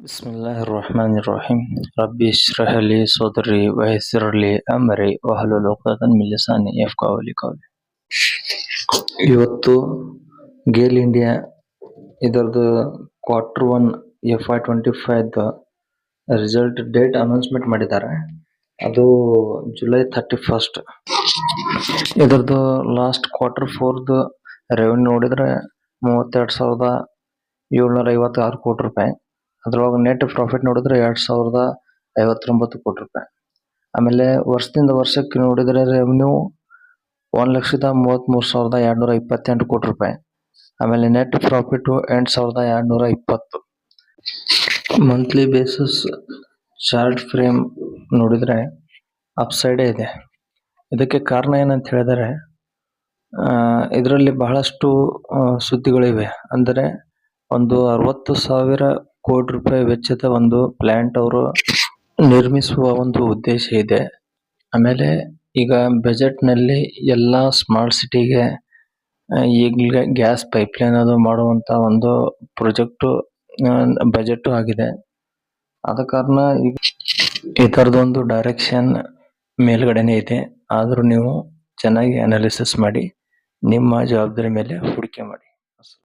بسم الله الرحمن الرحيم ربي اشرح لي صدري ويسر لي أمري واحلل عقدة من لساني يفقهوا قولي ಇವತ್ತು ಗೇಲ್ ಇಂಡಿಯಾ ಇದರದ್ದು quarter one F I twenty five result date announcement ಮಾಡಿದ್ದಾರೆ ಅದು ಜುಲೈ ಥರ್ಟಿ ಫಸ್ಟ್ ಇದರದ್ದು ಲಾಸ್ಟ್ ಕ್ವಾರ್ಟರ್ ಫೋರ್ದು ರೆವೆನ್ಯೂ ನೋಡಿದ್ರೆ ಮೂವತ್ತೆರಡು ಸಾವಿರದ ಏಳ್ನೂರ ಐವತ್ತಾರು ಕೋಟಿ ರೂಪಾಯಿ ಅದ್ರೊಳಗೆ ನೆಟ್ ಪ್ರಾಫಿಟ್ ನೋಡಿದ್ರೆ ಎರಡು ಸಾವಿರದ ಐವತ್ತೊಂಬತ್ತು ಕೋಟಿ ರೂಪಾಯಿ ಆಮೇಲೆ ವರ್ಷದಿಂದ ವರ್ಷಕ್ಕೆ ನೋಡಿದರೆ ರೆವೆನ್ಯೂ ಒಂದು ಲಕ್ಷದ ಮೂವತ್ತ್ಮೂರು ಸಾವಿರದ ಎರಡುನೂರ ಇಪ್ಪತ್ತೆಂಟು ಕೋಟಿ ರೂಪಾಯಿ ಆಮೇಲೆ ನೆಟ್ ಪ್ರಾಫಿಟ್ಟು ಎಂಟು ಸಾವಿರದ ಎರಡುನೂರ ಇಪ್ಪತ್ತು. ಮಂತ್ಲಿ ಬೇಸಿಸ್ ಚಾರ್ಟ್ ಫ್ರೇಮ್ ನೋಡಿದರೆ ಅಪ್ಸೈಡೇ ಇದೆ. ಇದಕ್ಕೆ ಕಾರಣ ಏನಂತ ಹೇಳಿದರೆ ಇದರಲ್ಲಿ ಬಹಳಷ್ಟು ಸುದ್ದಿಗಳಿವೆ. ಅಂದರೆ ಒಂದು ಅರವತ್ತು ಸಾವಿರ ಕೋಟಿ ರೂಪಾಯಿ ವೆಚ್ಚದ ಒಂದು ಪ್ಲಾಂಟ್ ಅವರು ನಿರ್ಮಿಸುವ ಒಂದು ಉದ್ದೇಶ ಇದೆ. ಆಮೇಲೆ ಈಗ ಬಜೆಟ್ನಲ್ಲಿ ಎಲ್ಲ ಸ್ಮಾರ್ಟ್ ಸಿಟಿಗೆ ಈಗಲೇ ಗ್ಯಾಸ್ ಪೈಪ್ಲೈನ್ ಅದು ಮಾಡುವಂತ ಒಂದು ಪ್ರಾಜೆಕ್ಟ್ ಬಜೆಟ್ ಆಗಿದೆ. ಆದ ಕಾರಣ ಈಗ ಇದರದೊಂದು ಡೈರೆಕ್ಷನ್ ಮೇಲ್ಗಡೆನೆ ಇದೆ. ಆದರೂ ನೀವು ಚೆನ್ನಾಗಿ ಅನಾಲಿಸಿಸ್ ಮಾಡಿ, ನಿಮ್ಮ ಜವಾಬ್ದಾರಿ ಮೇಲೆ ಹೂಡಿಕೆ ಮಾಡಿ.